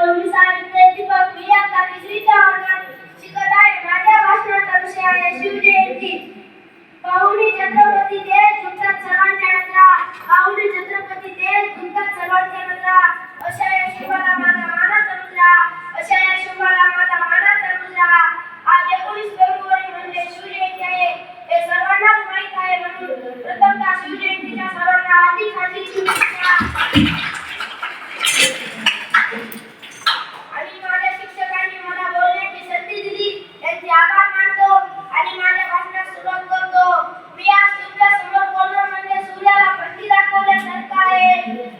एवढी साहित्याची पकडी आता तिसरी चव्हाण शिकत आहे माझ्या भाषणाचा विषय आहे शिवजयंती पाहुणी छत्रपती ते झुंतात सर्वांच्या नजरा पाहुणी छत्रपती ते झुंतात सर्वांच्या नजरा अशा या शिवाला माझा माना चमला अशा या शिवाला माझा माना चमला आज एकोणीस फेब्रुवारी म्हणजे शिवजयंती आहे हे सर्वांनाच माहीत आहे म्हणून प्रथमता शिवजयंतीच्या सर्वांना अधिक अधिक शुभेच्छा. Thank you.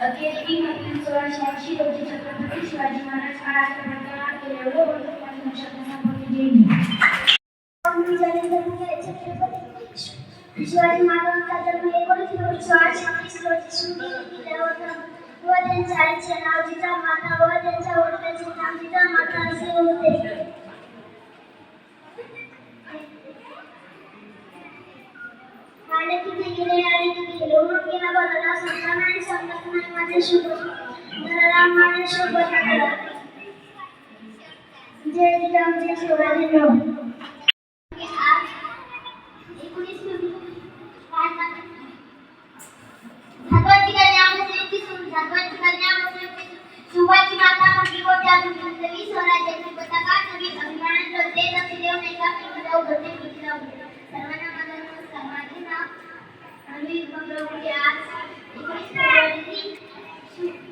केतकी मधील सोळाशे रोजी छत्रपती शिवाजी महाराज हा राष्ट्रपतीला केलेलं होतं पण शब्दासाठी देणे छत्रपती शिवाजी महाराजांचा जन्म एकोणीस सोळाशे तीस रोजी सुटी केला होता व त्यांच्या आईचे नाव जिजामाता व त्यांच्या वडिलांचे नाव जिजामाता असे होते आले तिथे गेले आले तिथे गेले उडून गेला बदला समजा नाही समजत नाही माझ्यासोबत धरला माझ्यासोबत आला जय राम जय शिवराजी राम भगवंती कल्याण माता म्हटली होती अजून नवी स्वराज्याची देव नाही का Yes. Yeah.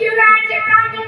You got your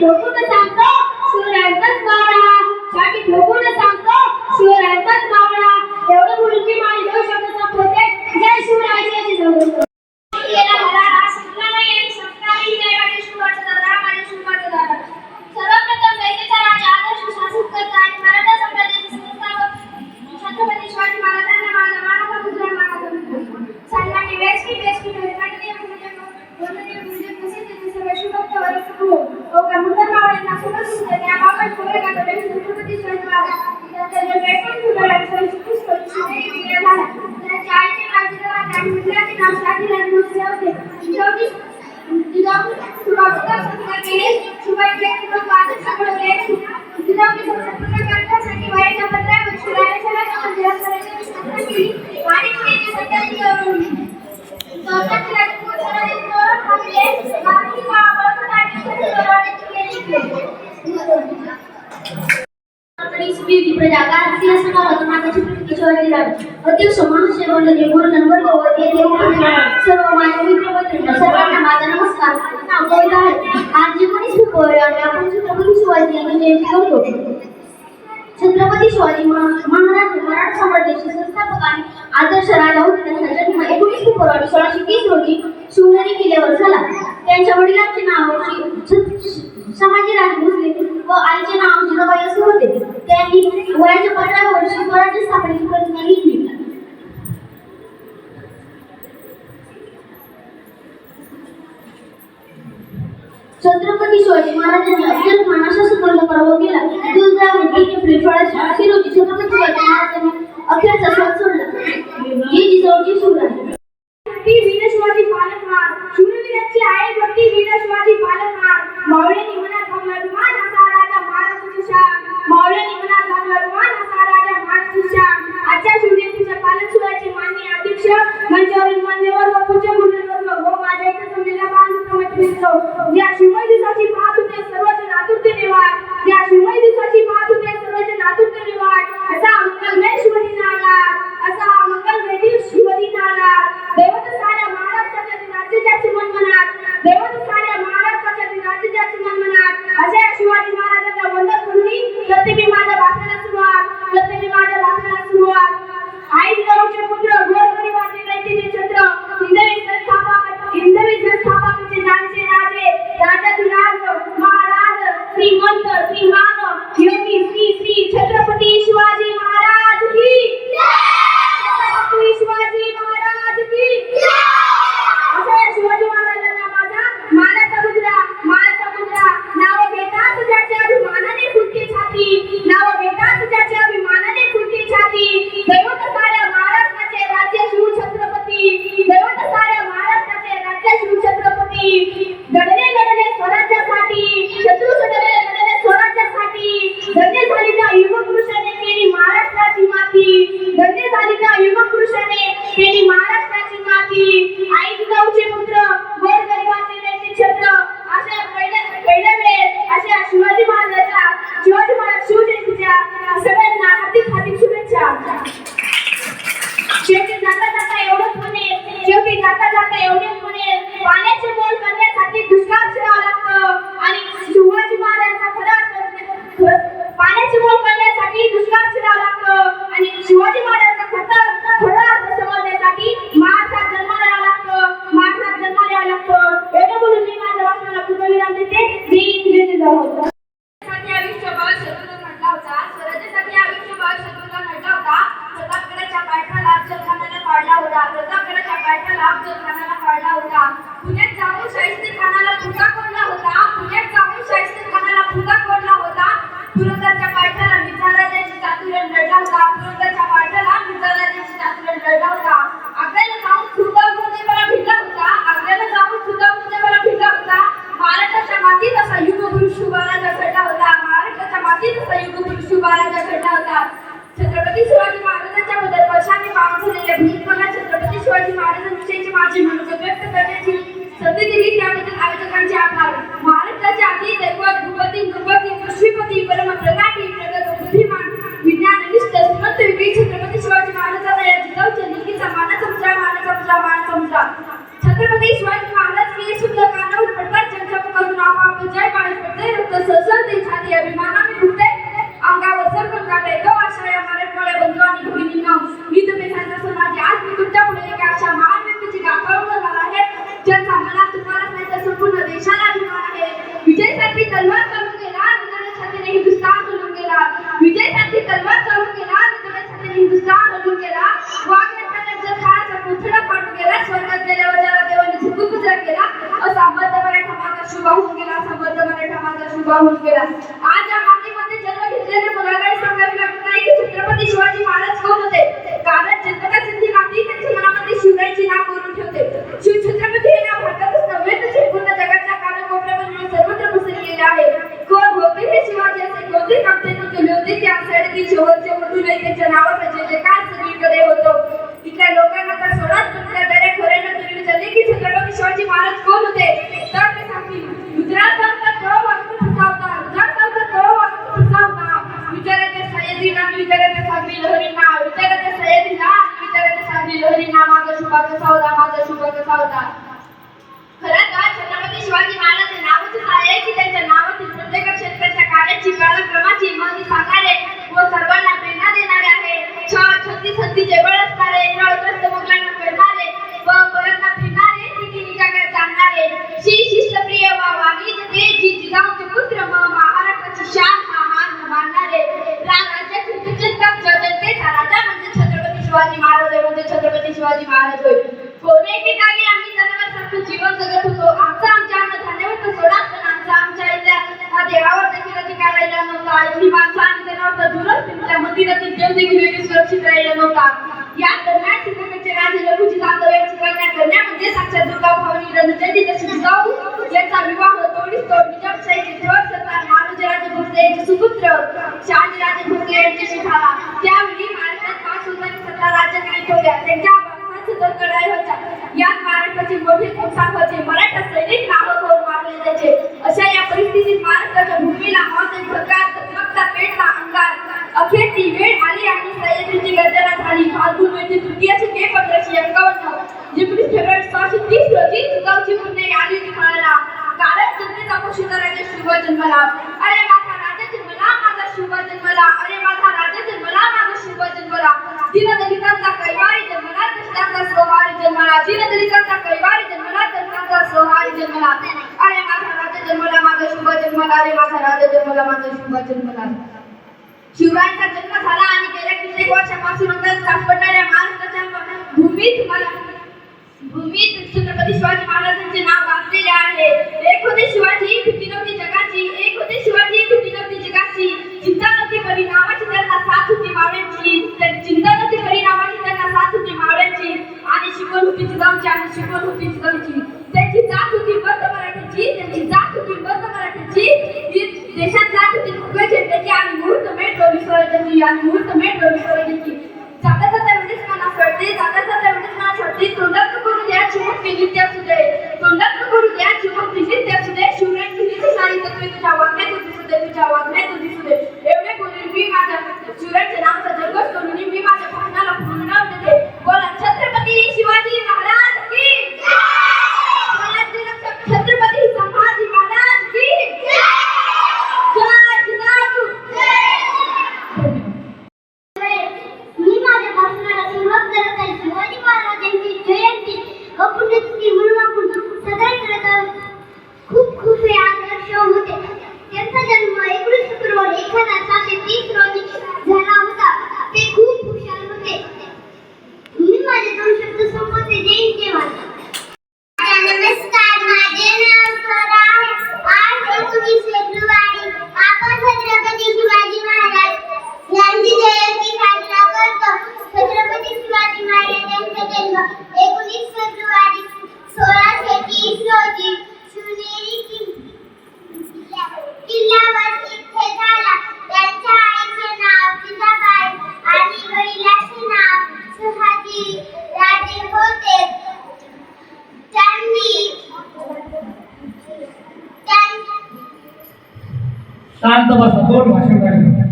ठोकून सांगतो. शिवरायांचाच मावळा छाती ठोकून छत्रपती शिवाजी यांनी जयंती करतो महाराज मराठा साम्राज्याचे संस्थापक आणि आदर्श राजा होते. त्यांचा जन्म एकोणीस फेब्रुवारी सोळाशे तीस रोजी शिवनेरी किल्ल्यावर झाला. त्यांच्या वडिलांचे नाव शहाजी राजभोसले व आईचे नाव जिजाबाई असे होते. त्यांनी वयाच्या पंधरा वर्ष स्वराज्य स्थापनेची प्रतिज्ञा घेतली. छत्रपती शिवाजी महाराजांनी अफजल खानाचा सुपर्ण पराभव केला. दुसरा एप्रिल सोळाशे ऐंशी छत्रपती शिवाजी महाराजांनी Aparte tiene जनतेचा पशुधर राजा शुभ जन्मला अरे माझा राजा जन्मला माझा शुभ जन्मला अरे माझा राजा जन्मला माझा शुभ जन्मला दीनदलितांचा कैवारी जन्मला कृष्णाचा सोहारी जन्मला. दीनदलितांचा कैवारी जन्मला कृष्णाचा सोहारी जन्मला. अरे माझा राजा जन्मला माझा शुभ जन्मला अरे माझा राजा जन्मला माझा शुभ जन्मला शिवरायांचा जन्म झाला आणि गेल्या कित्येक वर्षापासून सापडणाऱ्या महाराष्ट्राच्या भूमीत मला भूमीत छत्रपती शिवाजी महाराजांचे नाव गाजलेले आहे. एक होते शिवाजी भीती नव्हती जगाची. एक होते शिवाजी भीती नव्हती जगाची. चिंता नव्हती परिणामाची त्यांना साथ होती मावळ्यांची. चिंता नव्हती परिणामाची त्यांना साथ होती मावळ्यांची. आणि शिकवण होती जिजाऊची आणि शिकवण होती जिजाऊची त्यांची जात होती बंद मराठीची. त्यांची जात होती बंद मराठीची. देशात जात होती फुगे झेंड्याची आणि मुहूर्त मेट्रो विसर्जनची आणि मुहूर्त मेट्रो विसर्जनची जाता जाता म्हणजे एवढेच मना सोडते जाता जाता एवढेच मना सोडते तोंडात नको विजित्य असू दे तोंडात करू द्या जीवन विजित्य असू दे शिवराय तुझीच सारी तत्वे तुझ्या वागण्यात दिसू दे तुझ्या वागण्यात दिसू दे एवढे बोलून मी माझ्या शिवरायचे नाव जल्लोष करून मी माझ्या भाषणाला पूर्ण देते बोला छत्रपती शिवाजी महाराज की स्वराज्य रक्षक छत्रपती संभाजी महाराज की जय जिजाऊ मी माझ्या भाषणाला सुरुवात करत आहे शिवाजी महाराजांची जयंती व पुण्यतिथी म्हणून आपण साजरा करत आहोत खूप खूप हे आदर्श होते त्यांचा जन्म एकोणीस फेब्रुवारी एक हजार सहाशे तीस रोजी झाला होता ते खूप हुशार होते मी माझे दोन शब्द संपवते जय हिंद जय महाराज नमस्कार माझे नाव स्वरा आहे आज एकोणीस फेब्रुवारी आपण छत्रपती शिवाजी महाराज यांची जयंती साजरा करतो छत्रपती शिवाजी महाराज यांचा जन्म एकोणीस फेब्रुवारी सोळाशे तीस रोजी शिवनेरी किल्ल्या- किल्ल्यावर इथे झाला त्यांच्या आईचे नाव जिजाबाई आणि वडिलांचे नाव शहाजी राजे होते त्यांनी त्यां- शांत बसा दोन भाषण करायचं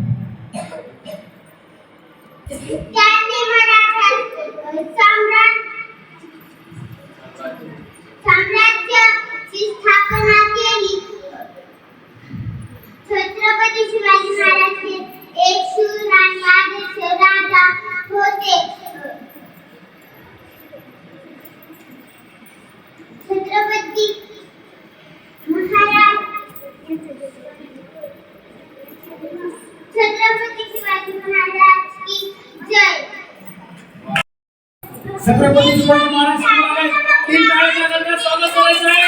त्यांनी मराठा सम्राट साम्राज्याची स्थापना केली छत्रपती शिवाजी महाराज हे एक शूर आणि आदर्श राजा होते छत्रपती महाराज छत्रपती शिवाजी महाराज की जय. छत्रपती शिवाजी महाराज संग्रहालय तीन शाळेच्या दरम्यान स्वागत करायचं आहे.